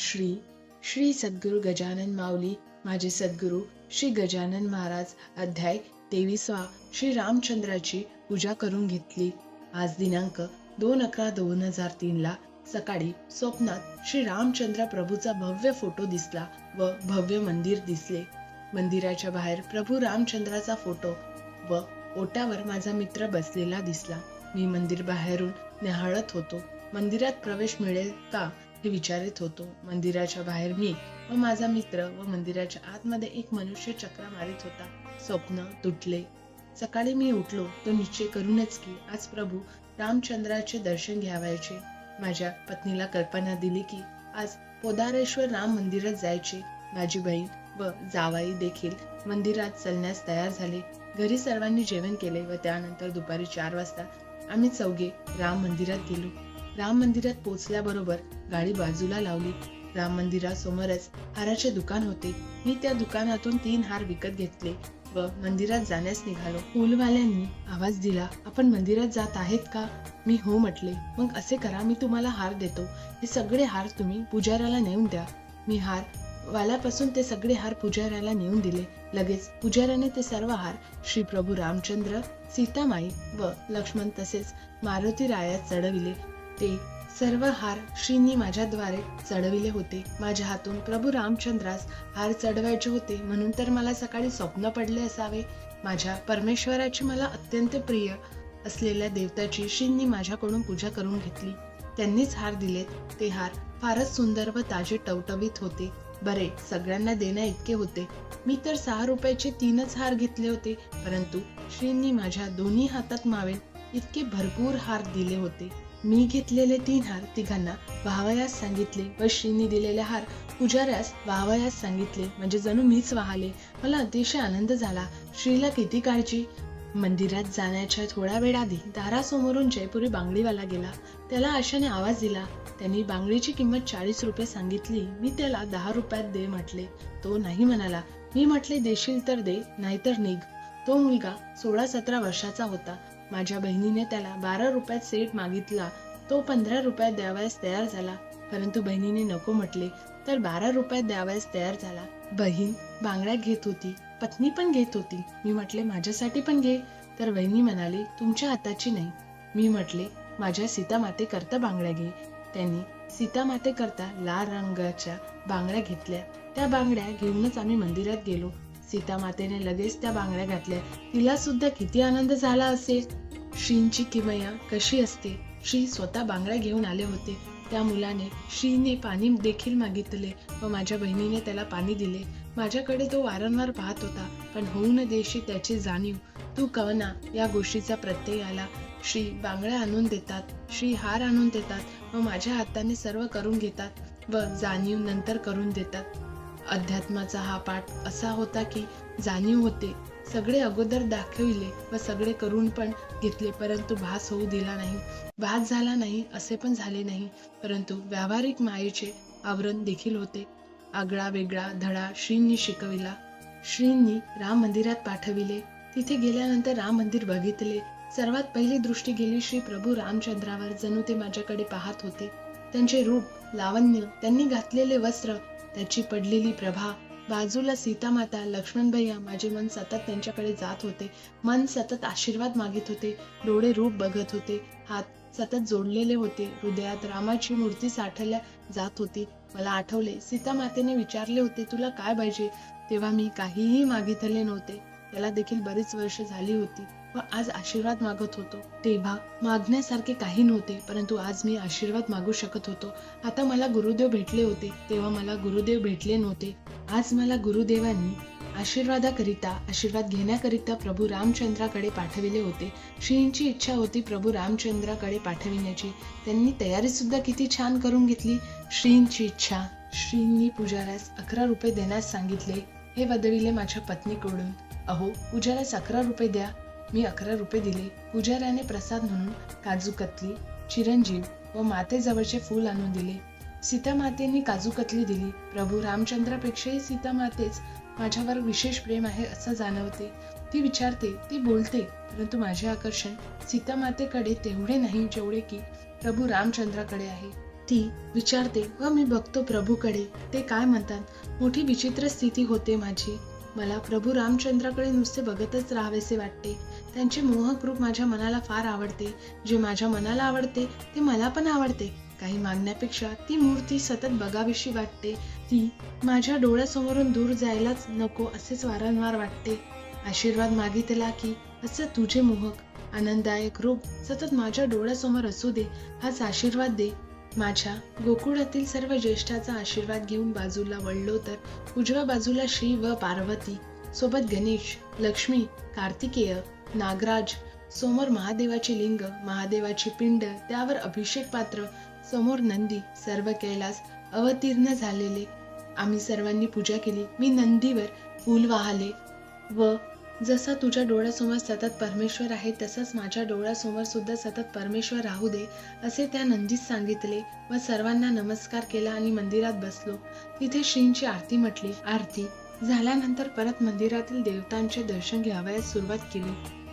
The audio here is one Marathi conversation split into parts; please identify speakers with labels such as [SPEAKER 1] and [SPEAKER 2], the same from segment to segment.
[SPEAKER 1] श्री श्री सद्गुरू गजानन माऊली माझे सद्गुरू श्री गजानन महाराज अध्याय तेविसवा. श्री रामचंद्राची पूजा करून घेतली. आज दिनांक दोन अकरा दोन हजार तीनला सकाळी स्वप्नात श्री रामचंद्र प्रभूचा भव्य फोटो दिसला व भव्य मंदिर दिसले. मंदिराच्या बाहेर प्रभू रामचंद्राचा फोटो व ओट्यावर माझा मित्र बसलेला दिसला. मी मंदिर बाहेरून निहाळत होतो. मंदिरात प्रवेश मिळेल का? हे विचारित होतो. मंदिराच्या बाहेर मी व माझा मित्र व मंदिराच्या आतमध्ये एक मनुष्य चक्रा मारित होता. स्वप्न तुटले. सकाळी मी उठलो. तो निश्चय करूनच की आज प्रभू रामचंद्राचे दर्शन घ्यावायचे. माझ्या पत्नीला कल्पना दिली की आज पोदारेश्वर राम मंदिरात जायचे. माझी बहीण व जावाई देखील मंदिरात चलण्यास तयार झाले. घरी सर्वांनी जेवण केले व त्यानंतर दुपारी चार वाजता आम्ही चौघे राम मंदिरात गेलो. राम मंदिरात पोचल्याबरोबर गाडी बाजूला लावली. राम मंदिरासमोरच हाराचे दुकान होते. मी त्या दुकानातून तीन हार विकत घेतले व मंदिरात जाण्यास निघालो. फुलवाल्यांनी आवाज दिला आपण मंदिरात जात आहेत का? मी हो म्हटले मग असे करा मी तुम्हाला हार देतो. हे सगळे हार तुम्ही पुजाऱ्याला नेऊन द्या. मी हार वाल्यापासून ते सगळे हार पुजाऱ्याला नेऊन दिले. लगेच पुजाऱ्याने ते सर्व हार श्री प्रभू रामचंद्र सीतामाई व लक्ष्मण तसेच मारुती रायात चढविले. ते सर्व हार श्रींनी माझ्याद्वारे चढविले होते. माझ्या हातून प्रभू रामचंद्रास हार चढवायचे होते म्हणून तर मला सकाळी स्वप्न पडले असावे. माझ्या परमेश्वराची मला अत्यंत प्रिय असलेल्या देवताची श्रींनी माझ्याकडून पूजा करून घेतली. त्यांनीच हार दिलेत. ते हार फारच सुंदर व ताजे टवटवीत होते. बरे सगळ्यांना देण्या इतके होते. मी तर सहा रुपयाचे तीनच हार घेतले होते परंतु श्रींनी माझ्या दोन्ही हातात मावेल इतके भरपूर हार दिले होते. मी घेतलेले तीन हार तिघांना वाहवयास सांगितले व श्रींनी दिलेले हार पुजाऱ्यास वाहवयास सांगितले. म्हणजे जणू मीच वाहले. मला अतिशय आनंद झाला. श्रीला किती काळजी? मंदिरात जाण्याच्या थोड्या वेळ आधी दारासमोरून जयपुरी बांगडीवाला गेला. त्याला आशाने आवाज दिला. त्यांनी बांगडीची किंमत चाळीस रुपये सांगितली. मी त्याला दहा रुपयात दे म्हटले. तो नाही म्हणाला. मी म्हटले देशील तर दे नाहीतर निघ. तो मुलगा सोळा सतरा वर्षाचा होता. माझ्या बहिणीने त्याला बारा रुपयात सेट मागितला. तो पंधरा रुपयात द्यावयास तयार झाला. परंतु बहिणीने नको म्हटले तर बारा रुपयात द्यावयास तयार झाला. बहीण बांगड्या घेत होती. पत्नी पण घेत होती. मी म्हटले माझ्यासाठी पण घे. तर बहिणी म्हणाली तुमच्या हाताची नाही. मी म्हटले माझ्या सीतामाते करता बांगड्या घे. त्यांनी सीतामाते करता लाल रंगाच्या बांगड्या घेतल्या. त्या बांगड्या घेऊनच आम्ही मंदिरात गेलो. सीतामातेने लगेच त्या बांगड्या घातल्या. तिला सुद्धा किती आनंद झाला असेल. श्रींची किमया कशी असते? श्री स्वतः बांगड्या घेऊन आले होते. त्या मुलाने श्रीने पाणी देखील मागितले व माझ्या बहिणीने त्याला पाणी दिले. माझ्याकडे तो वारंवार पाहत होता पण होऊ न देशी त्याची जाणीव. तू कवना या गोष्टीचा प्रत्यय आला. श्री बांगड्या आणून देतात. श्री हार आणून देतात व माझ्या हाताने सर्व करून घेतात व जाणीव नंतर करून देतात. अध्यात्माचा हा पाठ असा होता की जाणीव होते. सगळे अगोदर दाखविले व सगळे करून पण घेतले परंतु भास होऊ दिला नाही. भास झाला नाही असे पण झाले नाही परंतु व्यावहारिक मायेचे आवरण देखील होते. आगळा वेगळा धडा श्रींनी शिकविला. श्रींनी राम मंदिरात पाठविले. तिथे गेल्यानंतर राम मंदिर बघितले. सर्वात पहिली दृष्टी गेली श्री प्रभू रामचंद्रावर जणू ते माझ्याकडे पाहत होते. त्यांचे रूप लावण्य त्यांनी घातलेले वस्त्र त्याची पडलेली प्रभा. बाजूला सीतामाता लक्ष्मण भैया माझे मन सतत त्यांच्याकडे जात होते. मन सतत आशीर्वाद मागित होते. डोळे रूप बघत होते. हात सतत जोडलेले होते. हृदयात रामाची मूर्ती साठवल्या जात होती. मला आठवले सीतामातेने विचारले होते तुला काय पाहिजे? तेव्हा मी काहीही मागितले नव्हते. त्याला देखील बरीच वर्ष झाली होती. व आज आशीर्वाद मागत होतो. तेव्हा मागण्यासारखे काही नव्हते परंतु आज मी आशीर्वाद मागू शकत होतो. आता मला गुरुदेव भेटले होते तेव्हा मला गुरुदेव भेटले नव्हते. आज मला गुरुदेवांनी आशीर्वादाकरिता आशीर्वाद घेण्याकरिता प्रभू रामचंद्राकडे पाठविले होते. श्रींची इच्छा होती प्रभू रामचंद्राकडे पाठविण्याची. त्यांनी तयारी सुद्धा किती छान करून घेतली. श्रींची इच्छा श्रींनी पुजाऱ्यास अकरा रुपये देण्यास सांगितले. हे वदविले माझ्या पत्नीकडून. अहो पुजाऱ्यास अकरा रुपये द्या. मी अकरा रुपये दिले. पुजाऱ्याने प्रसाद म्हणून काजू कतली चिरंजीव व मातेजवळचे फूल आणून दिले. सीतामातेने काजू कतली दिली. प्रभू रामचंद्रापेक्षाही सीतामातेच माझ्यावर विशेष प्रेम आहे असं जाणवते. ती विचारते ती बोलते परंतु माझे आकर्षण सीतामातेकडे तेवढे नाही जेवढे की प्रभू रामचंद्राकडे आहे. ती विचारते व मी बघतो प्रभूकडे. ते काय म्हणतात? मोठी विचित्र स्थिती होते माझी. मला प्रभू रामचंद्राकडे नुसते बघतच राहावेसे वाटते. त्यांचे मोहक रूप माझ्या मनाला फार आवडते. जे माझ्या मनाला आवडते ते मला पण आवडते. काही मागण्यापेक्षा ती मूर्ती सतत बघावीशी वाटते. ती माझ्या डोळ्यासमोरून दूर जायलाच नको असेच वारंवार वाटते. आशीर्वाद मागितला की असं तुझे मोहक आनंददायक रूप सतत माझ्या डोळ्यासमोर असू दे हाच आशीर्वाद दे. माझ्या गोकुळातील सर्व ज्येष्ठाचा आशीर्वाद घेऊन बाजूला वळलो तर उजव्या बाजूला श्री व पार्वती सोबत गणेश लक्ष्मी कार्तिकेय नागराज. समोर महादेवाचे लिंग महादेवाची पिंड त्यावर अभिषेक पात्र समोर नंदी सर्व कैलास अवतीर्ण झालेले. आम्ही सर्वांनी पूजा केली. मी नंदीवर फूल वाहले. व जसा तुझ्या डोळ्यासमोर सतत परमेश्वर आहे तसंच माझ्या डोळ्यासमोर सुद्धा सतत परमेश्वर राहू दे असे त्या नंदीस सांगितले व सर्वांना नमस्कार केला आणि मंदिरात बसलो. तिथे श्रींची आरती म्हटली. आरती झाल्यानंतर परत मंदिरातील देवतांचे दर्शन घ्यावयास सुरुवात केली.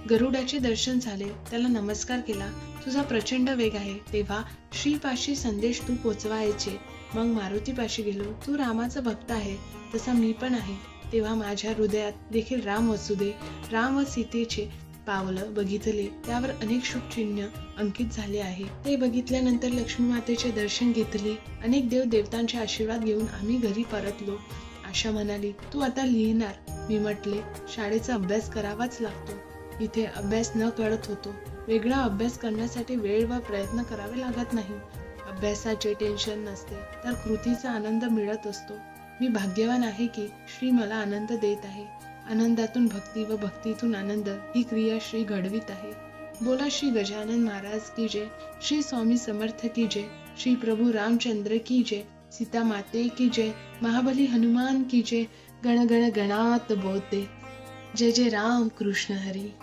[SPEAKER 1] गरुडाचे दर्शन झाले. त्याला नमस्कार केला. तुझा प्रचंड वेग आहे. तेव्हा श्रीपाशी संदेश तू पोचवायचे. मग मारुतीपाशी गेलो. तू रामाचा भक्त आहे. तसा मी पण आहे. तेव्हा माझ्या हृदयात देखील राम वसुदे. राम व सीतेचे पावलं बघितले. त्यावर अनेक शुभ चिन्ह अंकित झाले आहे. ते बघितल्यानंतर लक्ष्मी मातेचे दर्शन घेतले. अनेक देव देवतांचे आशीर्वाद घेऊन आम्ही घरी परतलो. आशा म्हणाली तू आता लिहिणार. मी म्हटले शाळेचा अभ्यास करावाच लागतो. इथे अभ्यास न कळत होतो. वेगळा अभ्यास करण्यासाठी वेळ व प्रयत्न करावे लागत नाही. अभ्यासाचे टेन्शन नसते तर कृतीचा आनंद मिळत असतो. मी भाग्यवान आहे की श्री मला आनंद देत आहे. आनंदातून भक्ती व भक्तीतून आनंद ही क्रिया श्री घडवीत आहे. बोला श्री गजानन महाराज की जय. श्री स्वामी समर्थ की जय. श्री प्रभू रामचंद्र की जय. सीता माते की जय महाबली हनुमान की जय गण गण गणात बोते। जय जय राम कृष्ण हरी।